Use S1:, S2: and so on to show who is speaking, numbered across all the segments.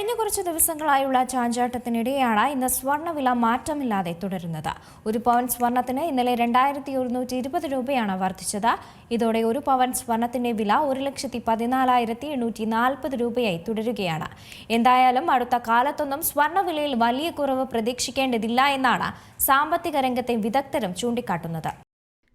S1: കഴിഞ്ഞ കുറച്ച് ദിവസങ്ങളായുള്ള ചാഞ്ചാട്ടത്തിനിടെയാണ് ഇന്ന് സ്വർണവില മാറ്റമില്ലാതെ തുടരുന്നത്. ഒരു പവൻ സ്വർണത്തിന് ഇന്നലെ രണ്ടായിരത്തി ഒരുന്നൂറ്റി ഇരുപത് രൂപയാണ് വർദ്ധിച്ചത്. ഇതോടെ ഒരു പവൻ സ്വർണത്തിന്റെ വില ഒരു ലക്ഷത്തി പതിനാലായിരത്തി എണ്ണൂറ്റി നാൽപ്പത് രൂപയായി തുടരുകയാണ്. എന്തായാലും അടുത്ത കാലത്തൊന്നും സ്വർണവിലയിൽ വലിയ കുറവ് പ്രതീക്ഷിക്കേണ്ടതില്ല എന്നാണ് സാമ്പത്തിക രംഗത്തെ വിദഗ്ധരും ചൂണ്ടിക്കാട്ടുന്നത്.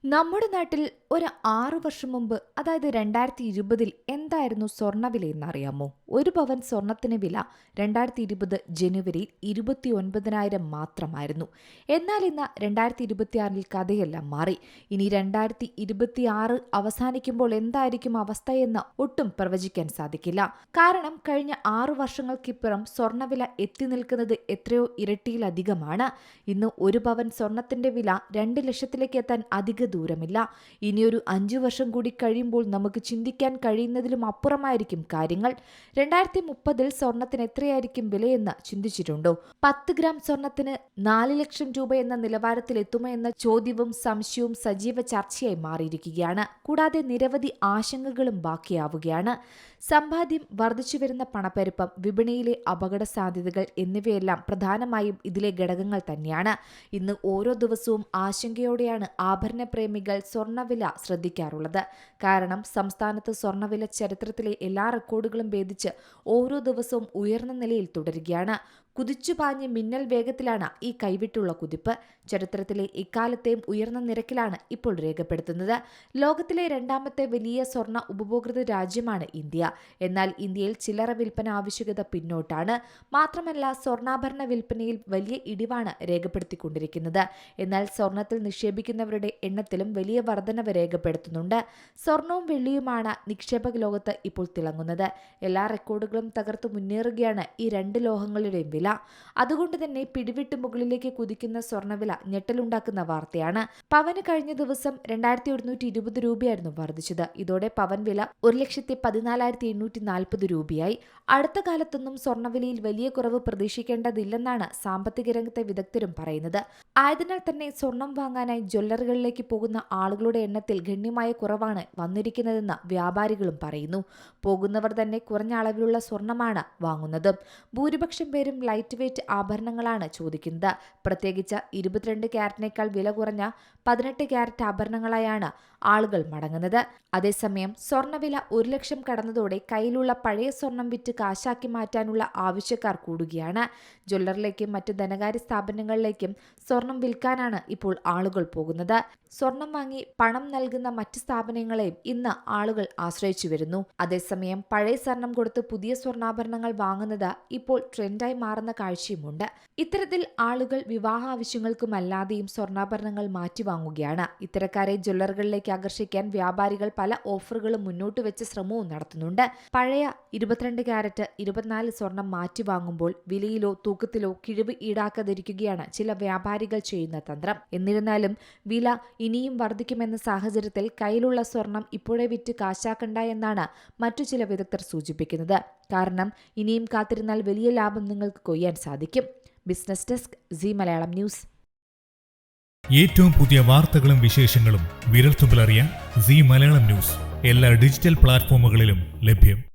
S2: നമ്മുടെ നാട്ടിൽ ഒരു ആറു വർഷം മുമ്പ് അതായത് രണ്ടായിരത്തി ഇരുപതിൽ എന്തായിരുന്നു സ്വർണവില എന്നറിയാമോ? ഒരു പവൻ സ്വർണത്തിന് വില രണ്ടായിരത്തി ഇരുപത് ജനുവരിയിൽ ഇരുപത്തി ഒൻപതിനായിരം മാത്രമായിരുന്നു. എന്നാൽ ഇന്ന് രണ്ടായിരത്തി ഇരുപത്തിയാറിൽ കഥയെല്ലാം മാറി. ഇനി രണ്ടായിരത്തി ഇരുപത്തി ആറ് അവസാനിക്കുമ്പോൾ എന്തായിരിക്കും അവസ്ഥയെന്ന് ഒട്ടും പ്രവചിക്കാൻ സാധിക്കില്ല. കാരണം കഴിഞ്ഞ ആറു വർഷങ്ങൾക്കിപ്പുറം സ്വർണവില എത്തി നിൽക്കുന്നത് എത്രയോ ഇരട്ടിയിലധികമാണ്. ഇന്ന് ഒരു പവൻ സ്വർണത്തിന്റെ വില രണ്ട് ലക്ഷത്തിലേക്ക് എത്താൻ അധിക ദൂരമില്ല. ഇനിയൊരു അഞ്ചു വർഷം കൂടി കഴിയുമ്പോൾ നമുക്ക് ചിന്തിക്കാൻ കഴിയുന്നതിലും അപ്പുറമായിരിക്കും കാര്യങ്ങൾ. രണ്ടായിരത്തി മുപ്പതിൽ സ്വർണത്തിന് എത്രയായിരിക്കും വിലയെന്ന് ചിന്തിച്ചിട്ടുണ്ടോ? പത്ത് ഗ്രാം സ്വർണത്തിന് നാല് ലക്ഷം രൂപ എന്ന നിലവാരത്തിൽ എത്തുമോ എന്ന ചോദ്യവും സംശയവും സജീവ ചർച്ചയായി മാറിയിരിക്കുകയാണ്. കൂടാതെ നിരവധി ആശങ്കകളും ബാക്കിയാവുകയാണ്. സമ്പാദ്യം വർദ്ധിച്ചു വരുന്ന പണപ്പെരുപ്പം വിപണിയിലെ അപകട സാധ്യതകൾ എന്നിവയെല്ലാം പ്രധാനമായും ഇതിലെ ഘടകങ്ങൾ തന്നെയാണ്. ഇന്ന് ഓരോ ദിവസവും ആശങ്കയോടെയാണ് ആഭരണ പ്രേമികൾ സ്വർണവില ശ്രദ്ധിക്കാറുള്ളത്. കാരണം സംസ്ഥാനത്ത് സ്വർണവില ചരിത്രത്തിലെ എല്ലാ റെക്കോർഡുകളും ഭേദിച്ച് ഓരോ ദിവസവും ഉയർന്ന നിലയിൽ തുടരുകയാണ്. കുതിച്ചുപാഞ്ഞ് മിന്നൽ വേഗത്തിലാണ് ഈ കൈവിട്ടുള്ള കുതിപ്പ്. ചരിത്രത്തിലെ ഇക്കാലത്തെയും ഉയർന്ന നിരക്കിലാണ് ഇപ്പോൾ രേഖപ്പെടുത്തുന്നത്. ലോകത്തിലെ രണ്ടാമത്തെ വലിയ സ്വർണ ഉപഭോക്തൃ രാജ്യമാണ് ഇന്ത്യ. എന്നാൽ ഇന്ത്യയിൽ ചില്ലറ വിൽപ്പന ആവശ്യകത പിന്നോട്ടാണ്. മാത്രമല്ല സ്വർണാഭരണ വിൽപ്പനയിൽ വലിയ ഇടിവാണ് രേഖപ്പെടുത്തിക്കൊണ്ടിരിക്കുന്നത്. എന്നാൽ സ്വർണത്തിൽ നിക്ഷേപിക്കുന്നവരുടെ എണ്ണത്തിലും വലിയ വർധനവ് രേഖപ്പെടുത്തുന്നുണ്ട്. സ്വർണവും വെള്ളിയുമാണ് നിക്ഷേപക ലോകത്ത് ഇപ്പോൾ തിളങ്ങുന്നത്. എല്ലാ റെക്കോർഡുകളും തകർത്ത് മുന്നേറുകയാണ് ഈ രണ്ട് ലോഹങ്ങളുടെയും വില. അതുകൊണ്ട് തന്നെ പിടിവിട്ട് മുകളിലേക്ക് കുതിക്കുന്ന സ്വർണവില ഞെട്ടലുണ്ടാക്കുന്ന വാർത്തയാണ്. പവന് കഴിഞ്ഞ ദിവസം രണ്ടായിരത്തി ഒരുന്നൂറ്റി ഇരുപത് രൂപയായിരുന്നു വർദ്ധിച്ചത്. ഇതോടെ പവൻ വില ഒരു ലക്ഷത്തി പതിനാലായിരത്തി എണ്ണൂറ്റി നാൽപ്പത് രൂപയായി. അടുത്ത കാലത്തൊന്നും സ്വർണവിലയിൽ വലിയ കുറവ് പ്രതീക്ഷിക്കേണ്ടതില്ലെന്നാണ് സാമ്പത്തിക രംഗത്തെ വിദഗ്ധരും പറയുന്നത്. ആയതിനാൽ തന്നെ സ്വർണം വാങ്ങാനായി ജ്വല്ലറികളിലേക്ക് പോകുന്ന ആളുകളുടെ എണ്ണത്തിൽ ഗണ്യമായ കുറവാണ് വന്നിരിക്കുന്നതെന്ന് വ്യാപാരികളും പറയുന്നു. പോകുന്നവർ തന്നെ കുറഞ്ഞ അളവിലുള്ള സ്വർണമാണ് വാങ്ങുന്നത്. ഭൂരിപക്ഷം പേരും ലൈറ്റ് വെയ്റ്റ് ആഭരണങ്ങളാണ് ചോദിക്കുന്നത്. പ്രത്യേകിച്ച് ഇരുപത്തിരണ്ട് ക്യാരറ്റിനേക്കാൾ വില കുറഞ്ഞ പതിനെട്ട് ക്യാരറ്റ് ആഭരണങ്ങളായാണ് ആളുകൾ മടങ്ങുന്നത്. അതേസമയം സ്വർണവില ഒരു ലക്ഷം കടന്നതോടെ കയ്യിലുള്ള പഴയ സ്വർണം വിറ്റ് കാശാക്കി മാറ്റാനുള്ള ആവശ്യക്കാർ കൂടുകയാണ്. ജ്വല്ലറിലേക്കും മറ്റ് ധനകാര്യ സ്ഥാപനങ്ങളിലേക്കും സ്വർണം വിൽക്കാനാണ് ഇപ്പോൾ ആളുകൾ പോകുന്നത്. സ്വർണം വാങ്ങി പണം നൽകുന്ന മറ്റ് സ്ഥാപനങ്ങളെയും ഇന്ന് ആളുകൾ ആശ്രയിച്ചു വരുന്നു. അതേസമയം പഴയ സ്വർണം കൊടുത്ത് പുതിയ സ്വർണാഭരണങ്ങൾ വാങ്ങുന്നത് ഇപ്പോൾ ട്രെൻഡായി മാറുന്ന കാഴ്ചയുമുണ്ട്. ഇത്തരത്തിൽ ആളുകൾ വിവാഹ ആവശ്യങ്ങൾക്കുമല്ലാതെയും സ്വർണാഭരണങ്ങൾ മാറ്റിവാങ്ങുകയാണ്. ഇത്തരക്കാരെ ജ്വല്ലറികളിലേക്ക് ആകർഷിക്കാൻ വ്യാപാരികൾ പല ഓഫറുകളും മുന്നോട്ട് വെച്ച് ശ്രമവും നടത്തുന്നുണ്ട്. പഴയ ഇരുപത്തിരണ്ട് ക്യാരറ്റ് ഇരുപത്തിനാല് സ്വർണം മാറ്റിവാങ്ങുമ്പോൾ വിലയിലോ തൂക്കത്തിലോ കിഴിവ് ഈടാക്കാതിരിക്കുകയാണ് ചില വ്യാപാരികൾ ചെയ്യുന്ന തന്ത്രം. എന്നിരുന്നാലും വില ഇനിയും വർദ്ധിക്കുമെന്ന സാഹചര്യത്തിൽ കയ്യിലുള്ള സ്വർണം ഇപ്പോഴേ വിറ്റ് കാശാക്കണ്ട എന്നാണ് മറ്റു ചില വിദഗ്ധർ സൂചിപ്പിക്കുന്നത്. കാരണം ഇനിയും കാത്തിരുന്നാൽ വലിയ ലാഭം നിങ്ങൾക്ക് കൊയ്യാൻ സാധിക്കും. Business desk C Malayalam news
S3: ഏറ്റവും പുതിയ വാർത്തകളും വിശേഷങ്ങളും വിരൽത്തുമ്പിലറിയാൻ സി മലയാളം ന്യൂസ് എല്ലാ ഡിജിറ്റൽ പ്ലാറ്റ്ഫോമുകളിലും ലഭ്യം.